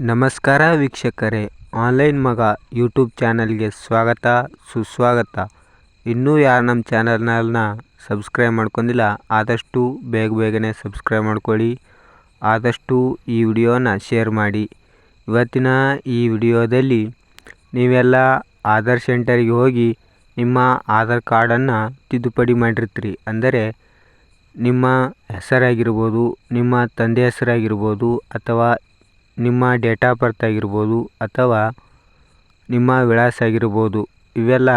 ನಮಸ್ಕಾರ ವೀಕ್ಷಕರೇ. ಆನ್ಲೈನ್ ಮಗ ಯೂಟ್ಯೂಬ್ ಚಾನಲ್ಗೆ ಸ್ವಾಗತ, ಸುಸ್ವಾಗತ. ಇನ್ನೂ ಯಾರು ನಮ್ಮ ಚಾನಲ್ನ ಸಬ್ಸ್ಕ್ರೈಬ್ ಮಾಡ್ಕೊಂಡಿಲ್ಲ, ಆದಷ್ಟು ಬೇಗ ಬೇಗನೆ ಸಬ್ಸ್ಕ್ರೈಬ್ ಮಾಡ್ಕೊಳ್ಳಿ. ಆದಷ್ಟು ಈ ವಿಡಿಯೋನ ಶೇರ್ ಮಾಡಿ. ಇವತ್ತಿನ ಈ ವಿಡಿಯೋದಲ್ಲಿ ನೀವೆಲ್ಲ ಆಧಾರ್ ಸೆಂಟರಿಗೆ ಹೋಗಿ ನಿಮ್ಮ ಆಧಾರ್ ಕಾರ್ಡನ್ನು ತಿದ್ದುಪಡಿ ಮಾಡಿರ್ತೀರಿ. ಅಂದರೆ ನಿಮ್ಮ ಹೆಸರಾಗಿರ್ಬೋದು, ನಿಮ್ಮ ತಂದೆ ಹೆಸರಾಗಿರ್ಬೋದು ಅಥವಾ ನಿಮ್ಮ ಡೇಟ್ ಆಫ್ ಬರ್ತ್ ಆಗಿರ್ಬೋದು ಅಥವಾ ನಿಮ್ಮ ವಿಳಾಸ ಆಗಿರ್ಬೋದು, ಇವೆಲ್ಲ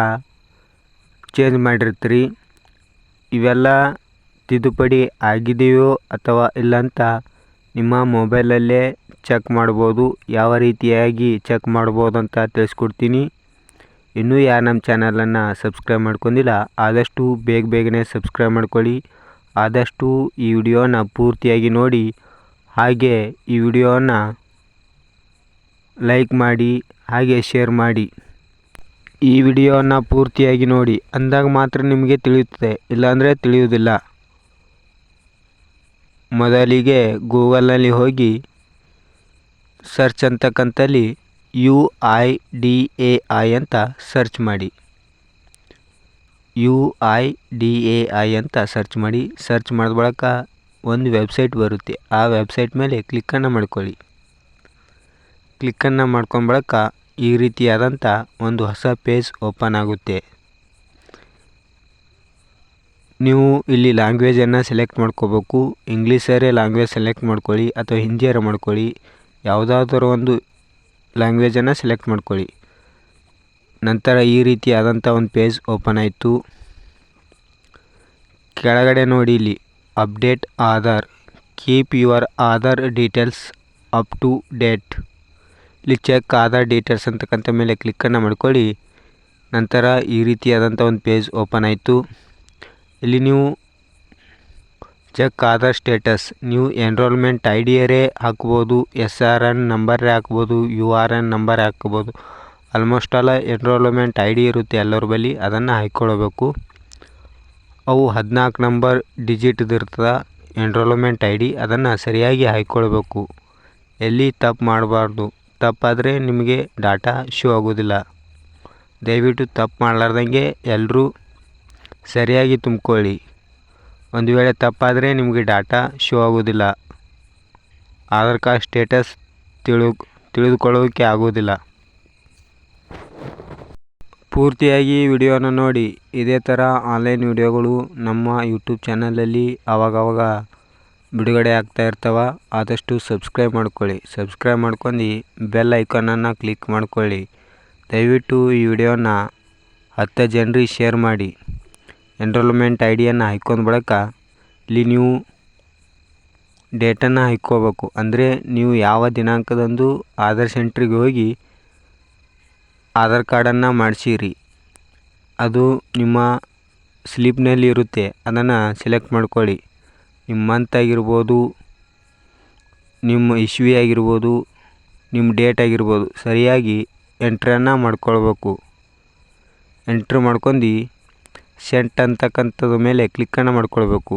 ಚೇಂಜ್ ಮಾಡಿರ್ತೀರಿ. ಇವೆಲ್ಲ ತಿದ್ದುಪಡಿ ಆಗಿದೆಯೋ ಅಥವಾ ಇಲ್ಲ ಅಂತ ನಿಮ್ಮ ಮೊಬೈಲಲ್ಲೇ ಚೆಕ್ ಮಾಡ್ಬೋದು, ಯಾವ ರೀತಿಯಾಗಿ ಚೆಕ್ ಮಾಡ್ಬೋದು ಅಂತ ತಿಳಿಸ್ಕೊಡ್ತೀನಿ. ಇನ್ನೂ ಯಾರು ನಮ್ಮ ಚಾನಲನ್ನು ಸಬ್ಸ್ಕ್ರೈಬ್ ಮಾಡ್ಕೊಂಡಿಲ್ಲ, ಆದಷ್ಟು ಬೇಗ ಬೇಗನೆ ಸಬ್ಸ್ಕ್ರೈಬ್ ಮಾಡ್ಕೊಳ್ಳಿ. ಆದಷ್ಟು ಈ ವಿಡಿಯೋನ ಪೂರ್ತಿಯಾಗಿ ನೋಡಿ, ಹಾಗೆ ಈ ವಿಡಿಯೋನ ಲೈಕ್ ಮಾಡಿ, ಹಾಗೆ ಶೇರ್ ಮಾಡಿ. ಈ ವಿಡಿಯೋನ ಪೂರ್ತಿಯಾಗಿ ನೋಡಿ. ಅಂದಾಗ ಮಾತ್ರ ನಿಮಗೆ ತಿಳಿಯುತ್ತದೆ. ಇಲ್ಲಾಂದರೆ ತಿಳಿಯುವುದಿಲ್ಲ. ಮೊದಲಿಗೆ ಗೂಗಲ್ನಲ್ಲಿ ಹೋಗಿ search ಅಂತಕ್ಕಂಥಲ್ಲಿ U I D A I ಅಂತ ಸರ್ಚ್ ಮಾಡಿ. U I D A I ಅಂತ ಸರ್ಚ್ ಮಾಡಿ. ಸರ್ಚ್ ಮಾಡಿದ ಬಳಿಕ ಒಂದು ವೆಬ್ಸೈಟ್ ಬರುತ್ತೆ. ಆ ವೆಬ್ಸೈಟ್ ಮೇಲೆ ಕ್ಲಿಕ್ಕನ್ನು ಮಾಡ್ಕೊಳ್ಳಿ. ಕ್ಲಿಕ್ಕನ್ನು ಮಾಡ್ಕೊಂಡ್ ಬಳಿಕ ಈ ರೀತಿಯಾದಂಥ ಒಂದು ಹೊಸ ಪೇಜ್ ಓಪನ್ ಆಗುತ್ತೆ. ನೀವು ಇಲ್ಲಿ ಲ್ಯಾಂಗ್ವೇಜನ್ನು ಸೆಲೆಕ್ಟ್ ಮಾಡ್ಕೋಬೇಕು. ಇಂಗ್ಲೀಷರೇ ಲ್ಯಾಂಗ್ವೇಜ್ ಸೆಲೆಕ್ಟ್ ಮಾಡ್ಕೊಳ್ಳಿ ಅಥವಾ ಹಿಂದಿಯರ ಮಾಡ್ಕೊಳ್ಳಿ. ಯಾವುದಾದರೂ ಒಂದು ಲ್ಯಾಂಗ್ವೇಜನ್ನು ಸೆಲೆಕ್ಟ್ ಮಾಡ್ಕೊಳ್ಳಿ. ನಂತರ ಈ ರೀತಿಯಾದಂಥ ಒಂದು ಪೇಜ್ ಓಪನ್ ಆಯಿತು. ಕೆಳಗಡೆ ನೋಡಿ ಇಲ್ಲಿ, update Aadhaar. Keep your Aadhaar details up to date. ಇಲ್ಲಿ ಚೆಕ್ ಆಧಾರ್ ಡೀಟೇಲ್ಸ್ ಅಂತಕ್ಕಂಥ ಮೇಲೆ ಕ್ಲಿಕ್ಕನ್ನು ಮಾಡ್ಕೊಳ್ಳಿ. ನಂತರ ಈ ರೀತಿಯಾದಂಥ ಒಂದು ಪೇಜ್ ಓಪನ್ ಆಯಿತು. ಇಲ್ಲಿ ನೀವು ಚೆಕ್ ಆಧಾರ್ ಸ್ಟೇಟಸ್ ನೀವು ಎನ್ರೋಲ್ಮೆಂಟ್ ಐ ಡಿಯರೇ ಹಾಕ್ಬೋದು ಎಸ್ ಆರ್ ಎನ್ ನಂಬರೇ ಹಾಕ್ಬೋದು ಯು ಆರ್ ಎನ್ ನಂಬರ್ ಹಾಕ್ಬೋದು. Almost all enrolment I D ಇರುತ್ತೆ ಎಲ್ಲರ ಬಳಿ, ಅದನ್ನು ಹಾಕ್ಕೊಳ್ಬೇಕು. ಅವು ಹದಿನಾಲ್ಕು ನಂಬರ್ ಡಿಜಿಟ್ದು ಇರ್ತದೆ ಎನ್ರೋಲ್ಮೆಂಟ್ ಐ ಡಿ ಅದನ್ನು ಸರಿಯಾಗಿ ಹಾಕ್ಕೊಳ್ಬೇಕು. ಎಲ್ಲಿ ತಪ್ಪು ಮಾಡಬಾರ್ದು. ತಪ್ಪಾದರೆ ನಿಮಗೆ ಡಾಟಾ ಶೋ ಆಗೋದಿಲ್ಲ. ದಯವಿಟ್ಟು ತಪ್ಪು ಮಾಡಲಾರ್ದಂಗೆ ಎಲ್ಲರೂ ಸರಿಯಾಗಿ ತುಂಬ್ಕೊಳ್ಳಿ. ಒಂದು ವೇಳೆ ತಪ್ಪಾದರೆ ನಿಮಗೆ ಡಾಟಾ ಶೋ ಆಗೋದಿಲ್ಲ. ಆಧಾರ್ ಕಾರ್ಡ್ ಸ್ಟೇಟಸ್ ತಿಳು ತಿಳಿದುಕೊಳ್ಳೋಕ್ಕೆ ಆಗೋದಿಲ್ಲ. ಪೂರ್ತಿಯಾಗಿ ವಿಡಿಯೋನ ನೋಡಿ. ಇದೇ ಥರ ಆನ್ಲೈನ್ ವಿಡಿಯೋಗಳು ನಮ್ಮ ಯೂಟ್ಯೂಬ್ ಚಾನಲಲ್ಲಿ ಆವಾಗವಾಗ ಬಿಡುಗಡೆ ಆಗ್ತಾ ಇರ್ತವೆ. ಆದಷ್ಟು ಸಬ್ಸ್ಕ್ರೈಬ್ ಮಾಡ್ಕೊಳ್ಳಿ. ಸಬ್ಸ್ಕ್ರೈಬ್ ಮಾಡ್ಕೊಂಡು ಬೆಲ್ ಐಕಾನನ್ನು ಕ್ಲಿಕ್ ಮಾಡ್ಕೊಳ್ಳಿ. ದಯವಿಟ್ಟು ಈ ವಿಡಿಯೋನ ಹತ್ತು ಜನರಿಗೆ ಶೇರ್ ಮಾಡಿ. ಎನ್ರೋಲ್ಮೆಂಟ್ ಐ ಡಿಯನ್ನು ಬಳಕ ಬಳಿಕ ಇಲ್ಲಿ ನೀವು ಡೇಟನ್ನು ಹಾಕ್ಕೋಬೇಕು. ಅಂದರೆ ನೀವು ಯಾವ ದಿನಾಂಕದಂದು ಆಧಾರ್ ಸೆಂಟ್ರಿಗೆ ಹೋಗಿ ಆಧಾರ್ ಕಾರ್ಡನ್ನು ಮಾಡಿಸಿರಿ. ಅದು ನಿಮ್ಮ ಸ್ಲಿಪ್ನಲ್ಲಿ ಇರುತ್ತೆ. ಅದನ್ನು ಸೆಲೆಕ್ಟ್ ಮಾಡ್ಕೊಳ್ಳಿ. ನಿಮ್ಮ ಮಂತ್ ಆಗಿರ್ಬೋದು ನಿಮ್ಮ ಇಶ್ವಿ ಆಗಿರ್ಬೋದು ನಿಮ್ಮ ಡೇಟ್ ಆಗಿರ್ಬೋದು ಸರಿಯಾಗಿ ಎಂಟ್ರನ್ನು ಮಾಡ್ಕೊಳ್ಬೇಕು. ಎಂಟ್ರ್ ಮಾಡ್ಕೊಂಡು ಸೆಂಟ್ ಅಂತಕ್ಕಂಥದ್ರ ಮೇಲೆ ಕ್ಲಿಕ್ಕನ್ನು ಮಾಡ್ಕೊಳ್ಬೇಕು.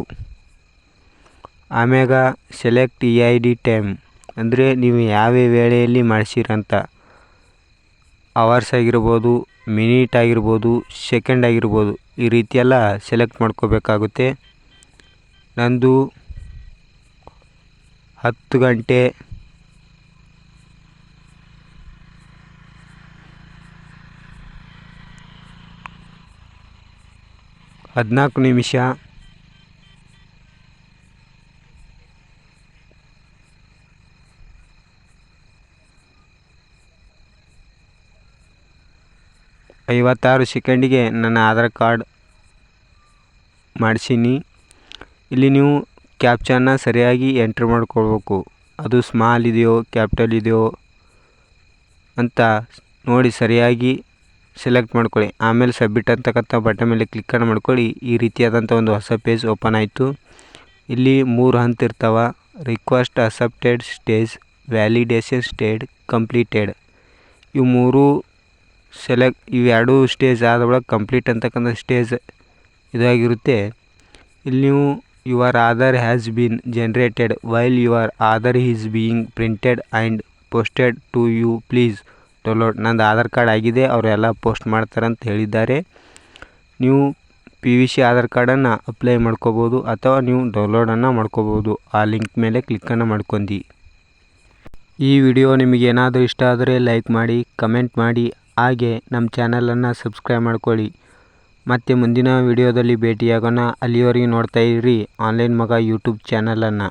ಆಮ್ಯಾಗ select E I D time ಅಂದರೆ ನೀವು ಯಾವ ವೇಳೆಯಲ್ಲಿ ಮಾಡಿಸಿರಂತ ಅವರ್ಸ್ ಆಗಿರ್ಬೋದು ಮಿನಿಟ್ ಆಗಿರ್ಬೋದು ಸೆಕೆಂಡ್ ಆಗಿರ್ಬೋದು, ಈ ರೀತಿಯೆಲ್ಲ ಸೆಲೆಕ್ಟ್ ಮಾಡ್ಕೋಬೇಕಾಗುತ್ತೆ. ನಂದು ಹತ್ತು ಗಂಟೆ. ಹದಿನಾಲ್ಕು ನಿಮಿಷ. ಐವತ್ತಾರು ಸೆಕೆಂಡಿಗೆ ನನ್ನ ಆಧಾರ್ ಕಾರ್ಡ್ ಮಾಡಿಸೀನಿ. ಇಲ್ಲಿ ನೀವು ಕ್ಯಾಪ್ಚನ್ನ ಸರಿಯಾಗಿ ಎಂಟ್ರ್ ಮಾಡ್ಕೊಳ್ಬೇಕು. ಅದು ಸ್ಮಾಲ್ ಇದೆಯೋ ಕ್ಯಾಪಿಟಲ್ ಇದೆಯೋ ಅಂತ ನೋಡಿ ಸರಿಯಾಗಿ ಸೆಲೆಕ್ಟ್ ಮಾಡ್ಕೊಳ್ಳಿ. ಆಮೇಲೆ ಸಬ್ಮಿಟ್ ಅಂತಕ್ಕಂಥ ಬಟನ್ ಮೇಲೆ ಕ್ಲಿಕ್ಕನ್ನು ಮಾಡ್ಕೊಳ್ಳಿ. ಈ ರೀತಿಯಾದಂಥ ಒಂದು ಹೊಸ ಪೇಜ್ ಓಪನ್ ಆಯಿತು. ಇಲ್ಲಿ ಮೂರು ಹಂತ ಇರ್ತಾವೆ. Request accepted stage validation stage completed ಇವು ಮೂರು ಸೆಲೆಕ್ಟ್ ಇವೆರಡು ಸ್ಟೇಜ್ ಆದ ಒಳಗೆ ಕಂಪ್ಲೀಟ್ ಅಂತಕ್ಕಂಥ ಸ್ಟೇಜ್ ಇದಾಗಿರುತ್ತೆ ಇಲ್ಲಿ ನೀವು your Aadhaar has been generated while your Aadhaar is being printed and posted to you please download ನಂದು ಆಧಾರ್ ಕಾರ್ಡ್ ಆಗಿದೆ. ಅವರೆಲ್ಲ ಪೋಸ್ಟ್ ಮಾಡ್ತಾರಂತ ಹೇಳಿದ್ದಾರೆ. ನೀವು ಪಿ ವಿ ಸಿ ಆಧಾರ್ ಕಾರ್ಡನ್ನು ಅಪ್ಲೈ ಮಾಡ್ಕೋಬೋದು ಅಥವಾ ನೀವು ಡೌನ್ಲೋಡನ್ನು ಮಾಡ್ಕೋಬೋದು. ಆ ಲಿಂಕ್ ಮೇಲೆ ಕ್ಲಿಕ್ಕನ್ನು ಮಾಡ್ಕೊಂಡು. ಈ ವಿಡಿಯೋ ನಿಮಗೆ ಏನಾದರೂ ಇಷ್ಟ ಆದರೆ ಲೈಕ್ ಮಾಡಿ ಕಮೆಂಟ್ ಮಾಡಿ, ಹಾಗೆ ನಮ್ಮ ಚಾನಲನ್ನು ಸಬ್ಸ್ಕ್ರೈಬ್ ಮಾಡ್ಕೊಳ್ಳಿ. ಮತ್ತು ಮುಂದಿನ ವಿಡಿಯೋದಲ್ಲಿ ಭೇಟಿಯಾಗೋಣ. ಅಲ್ಲಿವರೆಗೆ ನೋಡ್ತಾ ಇರಿ. ಆನ್ಲೈನ್ ಮಗ ಯೂಟ್ಯೂಬ್ ಚಾನಲನ್ನು.